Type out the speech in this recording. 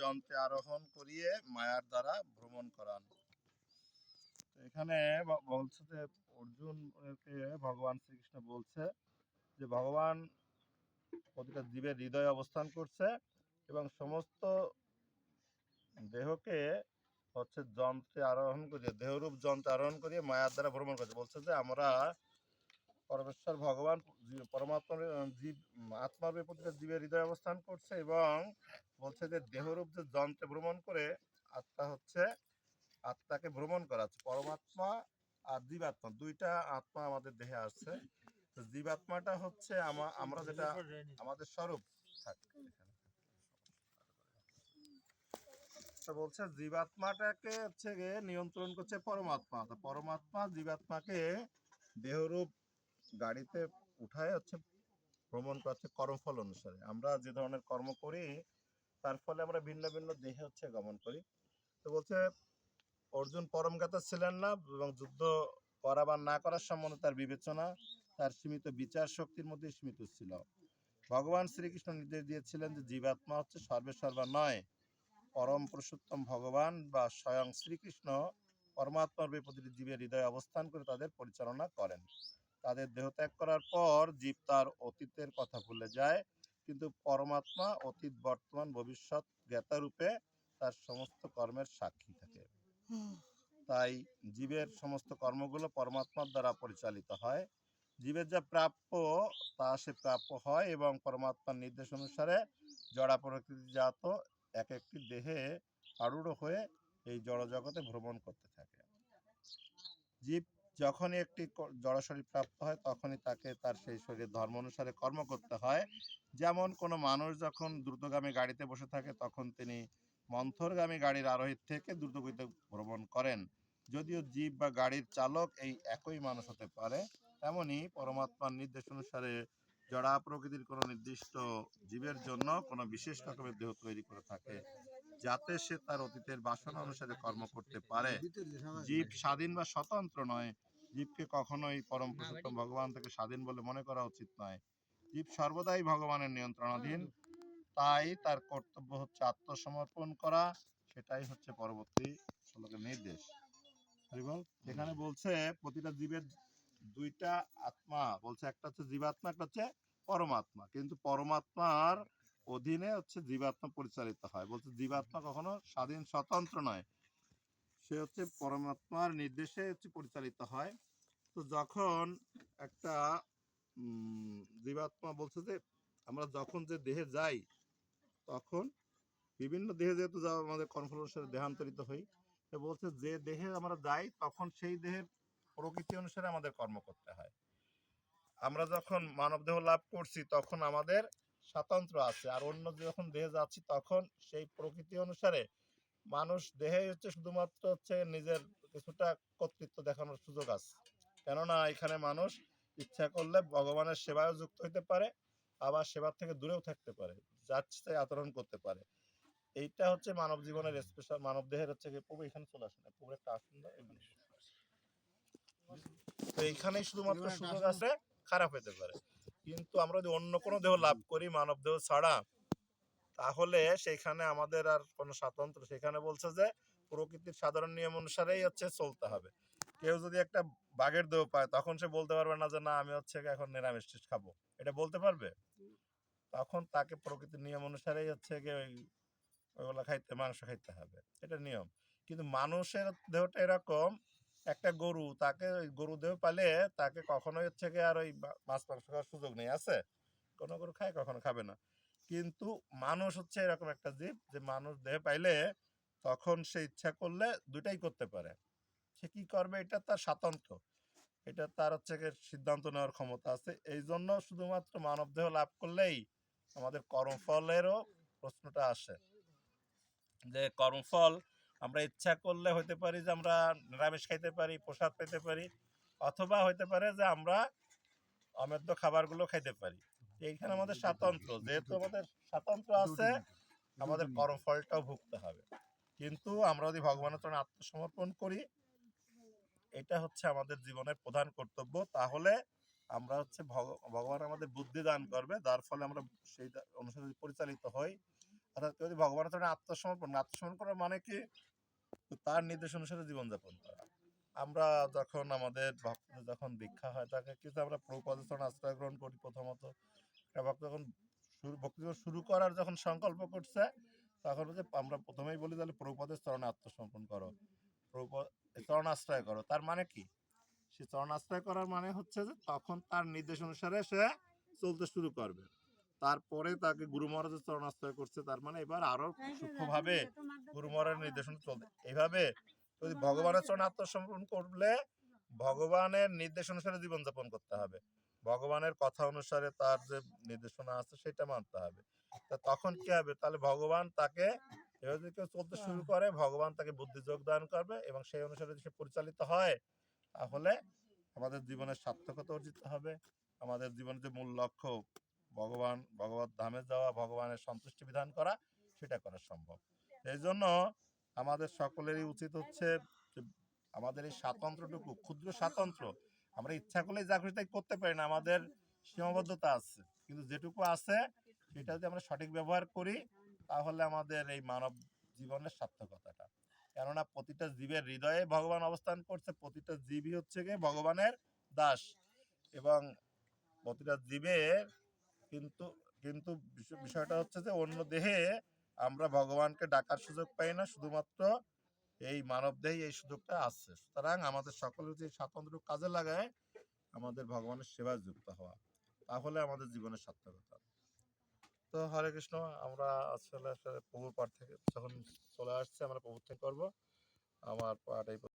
যন্ত্রে আরোহণ করিয়ে মায়ার দ্বারা ভ্রমণ করান। এখানে বলছে যে অর্জুনকে ভগবান শ্রীকৃষ্ণ বলছে যে ভগবান প্রতিটা জীবের হৃদয়ে অবস্থান করছে এবং সমস্ত দেহকে হচ্ছে যন্ত্রে আরোহণ করিয়ে, দেহরূপ যন্ত্রে আরোহণ করিয়ে মায়ার দ্বারা ভ্রমণ করছে। বলছে যে আমরা পরমেশ্বর ভগবান পরমাত্মার, জীব আত্মার প্রতিটা জীবের হৃদয়ে অবস্থান করছে এবং বলছে যে দেহরূপ যে যন্ত্রে ভ্রমণ করে আত্মা হচ্ছে আত্মাকে ভ্রমণ করাচ্ছে পরমাত্মা আর জীবাত্মা, দুইটা আত্মা আমাদের দেহে আছে তো জীবাত্মাটা হচ্ছে আমা- আমরা যেটা আমাদের স্বরূপ। থাকে বলছে জীবাত্মাটাকে হচ্ছে নিয়ন্ত্রণ করছে পরমাত্মা। পরমাত্মা জীবাত্মাকে দেহরূপ গাড়িতে উঠায় হচ্ছে ভ্রমণ করছে কর্মফল অনুসারে। আমরা যে ধরনের কর্ম করি, তার ফলে আমরা ভিন্ন ভিন্ন দেহে হচ্ছে গমন করি। তো বলছে, অর্জুন পরমগাতা ছিলেন না এবং যুদ্ধ করা বা না করার সম্বন্ধে তার বিবেচনা, তার সীমিত বিচার শক্তির মধ্যে সীমিত ছিল। ভগবান শ্রীকৃষ্ণ নির্দেশ দিয়েছিলেন যে জীবাত্মা হচ্ছে সর্বে সর্বা নয়, পরম পুরুষোত্তম ভগবান বা স্বয়ং শ্রীকৃষ্ণ পরমাত্মার প্রতিটি জীবের হৃদয়ে অবস্থান করে তাদের পরিচালনা করেন। তাদের দেহত্যাগ করার পর জীব তার অতীতের কথা ভুলে যায়। কিন্তু পরমাত্মা অতীত বর্তমান ভবিষ্যৎ জ্ঞাতা রূপে তার সমস্ত কর্মের সাক্ষী থাকে। তাই জীবের সমস্ত কর্মগুলো পরমাত্মার দ্বারা পরিচালিত হয়। জীবের যা প্রাপ্য তা সে প্রাপ্য হয় এবং পরমাত্মার নির্দেশ অনুসারে জড়া প্রকৃতিজাত এক একটি দেহে আরূঢ় হয়ে এই জড় জগতে ভ্রমণ করতে থাকে। জীব যখনই একটি ক- প্রাপ্ত হয়, তখনই তাকে তার সেই শরীরের ধর্ম অনুসারে কর্ম করতে হয়। যেমন কোনো মানুষ যখন দ্রুতগামী গাড়িতে বসে থাকে, তখন তিনি মন্থরগামী গাড়ির আরোহীর থেকে দ্রুতগতিতে ভ্রমণ করেন। যদিও জীব বা গাড়ির চালক এই একই মানুষ হতে পারে, তেমনি পরমাত্মার নির্দেশ অনুসারে জড়া প্রকৃতির কোনো নির্দিষ্ট জীবের জন্য কোনো বিশেষ রকমের দেহ তৈরি করে থাকে। যাতে সে তার অতীতের বাসনা অনুসারে কর্ম করতে পারে। জীব স্বাধীন বা স্বতন্ত্র নয়। জীবকে কখনোই পরম পুরুষোত্তম ভগবান থেকে স্বাধীন বলে মনে করা উচিত নয়। জীব সর্বদাই ভগবানের নিয়ন্ত্রণাধীন। তাই তার কর্তব্য হচ্ছে আত্মসমর্পণ করা। সেটাই হচ্ছে পরবর্তী শ্লোকের নির্দেশ। হরি বল এখানে বলছে প্রতিটা জীবের দুইটা আত্মা। বলছে একটা হচ্ছে জীবাত্মা একটা হচ্ছে পরমাত্মা। কিন্তু পরমাত্মার অধীনে হচ্ছে জীবাত্মা পরিচালিত হয়। বলছে জীবাত্মা কখনো স্বাধীন, স্বতন্ত্র নয়। সে হচ্ছে পরমাত্মার নির্দেশে হচ্ছে পরিচালিত হয়। তো যখন একটা জীবাত্মা বলছে যে, আমরা যখন যে দেহে যাই, তখন বিভিন্ন দেহে যেহেতু যাওয়া আমাদের কর্মফল দেহান্তরিত হই তো বলছে যে দেহে আমরা যাই, তখন সেই দেহের প্রকৃতি অনুসারে আমাদের কর্ম করতে হয়। আমরা যখন মানব দেহ লাভ করছি, তখন আমাদের স্বাতন্ত্র আছে। আর অন্য যখন দেহে যাচ্ছি তখন সেই প্রকৃতি অনুসারে মানুষ দেহে হচ্ছে শুধুমাত্র হচ্ছে নিজের কিছুটা কর্তৃত্ব দেখানোর সুযোগ আছে। কেননা এখানে মানুষ ইচ্ছা করলে ভগবানের সেবায় যুক্ত হইতে পারে আবার সেবার থেকে দূরেও থাকতে পারে যাচ্ছে আচরণ করতে পারে। এইটা হচ্ছে মানব জীবনের স্পেশাল মানব দেহের হচ্ছে কি প্রভু এখানে চলে আসেন প্রভু একটা আসুন না। তো এইখানেই শুধুমাত্র সুযোগ আছে খারাপ হতে পারে। কিন্তু আমরা যদি অন্য কোনো দেহ লাভ করি, মানব দেহ ছাড়া, তাহলে সেখানে আমাদের আর কোনো স্বাতন্ত্র, সেখানে বলছে যে প্রকৃতির সাধারণ নিয়ম অনুসারেই হচ্ছে চলতে হবে। কেউ যদি একটা বাঘের দেহ পায়, তখন সে বলতে পারবে না যে, না, আমি হচ্ছে এখন নিরামিষ খাব। এটা বলতে পারবে? তখন তাকে প্রকৃতির নিয়ম অনুসারেই হচ্ছে গিয়ে ওই, ওইগুলো খাইতে, মাংস খাইতে হবে। এটা নিয়ম। কিন্তু মানুষের দেহটা এরকম একটা গরু, তাকে গরু দেহ পালে তাকে কখনোই হচ্ছে গিয়ে আর ওই মাছ, মাংস খাওয়ার সুযোগ নেই, আছে? কোনো গরু খায়, কখনো খাবে না। কিন্তু মানুষ হচ্ছে এরকম একটা জীব যে মানুষ দেহ পাইলে তখন সে ইচ্ছা করলে দুটাই করতে পারে। সে কি করবে? এটা তার স্বাতন্ত্র। এটা তার হচ্ছে সিদ্ধান্ত নেওয়ার ক্ষমতা আছে। এই জন্য শুধুমাত্র মানব দেহ লাভ করলেই আমাদের কর্মফলেরও প্রশ্নটা আসে। যে কর্মফল আমরা ইচ্ছা করলে হইতে পারি যে আমরা নিরামিষ খাইতে পারি প্রসাদ পেতে পারি অথবা হইতে পারে যে আমরা অমেদ্য খাবারগুলো খাইতে পারি। এইখানে আমাদের স্বাতন্ত্র যেহেতু আমাদের স্বাতন্ত্র আছে আমাদের কর্মফলটাও ভুগতে হবে। কিন্তু আমরা যদি ভগবানের চরণে আত্মসমর্পণ করি এটা হচ্ছে আমাদের জীবনের প্রধান কর্তব্য। তাহলে আমরা হচ্ছে ভগ- ভগবান আমাদের বুদ্ধি দান করবে যার ফলে আমরা সেই অনুসারে যদি পরিচালিত হই অর্থাৎ যদি ভগবানের চরণে আত্মসমর্পণ আত্মসমর্পণ করা মানে কি? তো তার নির্দেশ অনুসারে জীবনযাপন করা। আমরা যখন আমাদের ভক্তদের যখন দীক্ষা হয় তাকে কিন্তু আমরা চরণে আশ্রয় গ্রহণ করি প্রথমত। ভক্ত যখন শুরু, ভক্তি শুরু করার যখন সংকল্প করছে, তখন হচ্ছে আমরা প্রথমেই বলি তাহলে প্রভুপদের চরণে আত্মসমর্পণ করো। চরণ আশ্রয় করো। তার মানে কি? সে চরণ আশ্রয় করার মানে হচ্ছে যে তখন তার নির্দেশ অনুসারে সে চলতে শুরু করবে। তারপরে তাকে গুরু মহারাজের চরণ আশ্রয় করছে তার মানে এবার আরও সূক্ষ্মভাবে গুরু মহারাজের নির্দেশনা চলবে। এইভাবে যদি ভগবানের চরণ আত্মসমর্পণ করলে ভগবানের নির্দেশ অনুসারে জীবনযাপন করতে হবে। ভগবানের কথা অনুসারে তার যে নির্দেশনা আছে সেটা মানতে হবে। তা তখন কি হবে? তাহলে ভগবান তাকে এভাবে যদি কেউ চলতে শুরু করে ভগবান তাকে বুদ্ধি যোগদান করবে এবং সেই অনুসারে যদি সে পরিচালিত হয় তাহলে আমাদের জীবনের সার্থকতা অর্জিত হবে। আমাদের জীবনের যে মূল লক্ষ্য ভগবান, ভগবত ধামে যাওয়া, ভগবানের সন্তুষ্টি বিধান করা, সেটা করা সম্ভব। এই জন্য আমাদের সকলেরই উচিত হচ্ছে আমাদের এই স্বাতন্ত্র্যটুকু ক্ষুদ্র স্বাতন্ত্র্য আমরা ইচ্ছা করলেই যা খুশি তাই করতে পারি না, আমাদের সীমাবদ্ধতা আছে। কিন্তু যেটুকু আছে, সেটা যদি আমরা সঠিক ব্যবহার করি, তাহলে আমাদের এই মানব জীবনের সার্থকতাটা। কেননা প্রতিটা জীবের হৃদয়ে ভগবান অবস্থান করছে, প্রতিটা জীবই হচ্ছে গিয়ে ভগবানের দাস। এবং প্রতিটা জীবের কিন্তু কিন্তু বিষয়- বিষয়টা হচ্ছে যে অন্য দেহে আমরা ভগবানকে ডাকার সুযোগ পাই না শুধুমাত্র এই মানব দেহে এই সুযোগটা আসছে সুতরাং আমাদের সকলের যে স্বাতন্ত্র্য কাজে লাগায় আমাদের ভগবানের সেবায় যুক্ত হওয়া। তাহলে আমাদের জীবনের সার্থকতা। তো হরে কৃষ্ণ আমরা আসলে আসলে প্রভুর পাঠ থেকে যখন চলে আসছে আমরা প্রভুর থেকে করব। আমার পাঠ এই